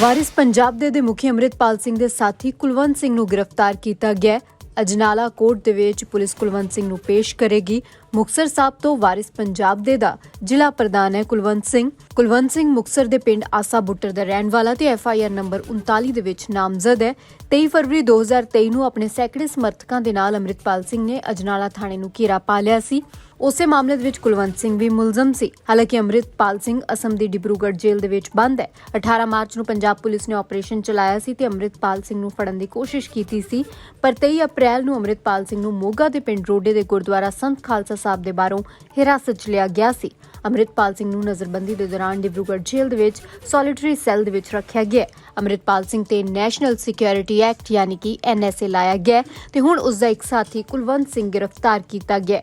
ਵਾਰਿਸ ਪੰਜਾਬ ਦੇ ਦੇ ਮੁਖੀ ਅੰਮ੍ਰਿਤਪਾਲ ਸਿੰਘ ਦੇ ਸਾਥੀ ਕੁਲਵੰਤ ਸਿੰਘ ਨੂੰ ਗ੍ਰਿਫਤਾਰ ਕੀਤਾ ਗਿਆ ਅਜਨਾਲਾ ਕੋਰਟ ਦੇ ਵਿੱਚ ਪੁਲਿਸ ਕੁਲਵੰਤ ਸਿੰਘ ਨੂੰ ਪੇਸ਼ ਕਰੇਗੀ। ਮੁਕਸਰ ਸਾਹਿਬ ਤੋਂ ਵਾਰਿਸ ਪੰਜਾਬ ਦੇ ਦਾ ਜ਼ਿਲ੍ਹਾ ਪ੍ਰਧਾਨ ਹੈ ਕੁਲਵੰਤ ਸਿੰਘ। ਕੁਲਵੰਤ ਸਿੰਘ ਮੁਕਸਰ ਦੇ ਪਿੰਡ ਆਸਾ ਬੁੱਟਰ ਦਾ ਰਹਿਣ ਵਾਲਾ ਤੇ ਐਫ ਆਈ ਆਰ ਨੰਬਰ 39 ਦੇ ਵਿੱਚ ਨਾਮਜ਼ਦ ਹੈ। 23 ਫਰਵਰੀ 2023 ਨੂੰ ਆਪਣੇ ਸੈਕੜੇ ਸਮਰਥਕਾਂ ਦੇ ਨਾਲ ਅੰਮ੍ਰਿਤਪਾਲ ਸਿੰਘ ਨੇ ਅਜਨਾਲਾ ਥਾਣੇ ਨੂੰ ਘੇਰਾ ਪਾ ਲਿਆ ਸੀ। ਉਸੇ ਮਾਮਲੇ ਦੇ ਵਿੱਚ ਕੁਲਵੰਤ ਸਿੰਘ ਵੀ ਮੁਲਜ਼ਮ ਸੀ। ਹਾਲਾਂਕਿ ਅੰਮ੍ਰਿਤਪਾਲ ਸਿੰਘ ਅਸਮ ਦੀ ਡਿਬਰੂਗੜ੍ਹ ਜੇਲ੍ਹ ਦੇ ਵਿੱਚ ਬੰਦ ਹੈ। 18 ਮਾਰਚ ਨੂੰ ਪੰਜਾਬ ਪੁਲਿਸ ਨੇ ਆਪਰੇਸ਼ਨ ਚਲਾਇਆ ਸੀ ਤੇ ਅੰਮ੍ਰਿਤਪਾਲ ਸਿੰਘ ਨੂੰ ਫੜਨ ਦੀ ਕੋਸ਼ਿਸ਼ ਕੀਤੀ ਸੀ। ਪਰ 23 ਅਪ੍ਰੈਲ ਨੂੰ ਅੰਮ੍ਰਿਤਪਾਲ ਸਿੰਘ ਨੂੰ ਮੋਗਾ ਦੇ ਪਿੰਡ ਰੋਡੇ ਦੇ ਗੁਰਦੁਆਰਾ ਸੰਤ ਖਾਲਸਾ ਸਾਹਿਬ ਦੇ ਬਾਹਰੋਂ ਹਿਰਾਸਤ 'ਚ ਲਿਆ ਗਿਆ ਸੀ। ਅੰਮ੍ਰਿਤਪਾਲ ਸਿੰਘ ਨੂੰ ਨਜ਼ਰਬੰਦੀ ਦੇ ਦੌਰਾਨ ਡਿਬਰੂਗੜ੍ਹ ਜੇਲ੍ਹ ਦੇ ਵਿੱਚ ਸੋਲਿਟਰੀ ਸੈੱਲ ਦੇ ਵਿੱਚ ਰੱਖਿਆ ਗਿਆ ਹੈ। ਅੰਮ੍ਰਿਤਪਾਲ ਸਿੰਘ ਤੇ ਨੈਸ਼ਨਲ ਸਿਕਿਉਰਿਟੀ ਐਕਟ ਯਾਨੀ ਕਿ ਐਨਐਸਏ ਲਾਇਆ ਗਿਆ ਤੇ ਹੁਣ ਉਸ ਦਾ ਇੱਕ ਸਾਥੀ ਕੁਲਵੰਤ ਸਿੰਘ ਗ੍ਰਿਫਤਾਰ ਕੀਤਾ ਗਿਆ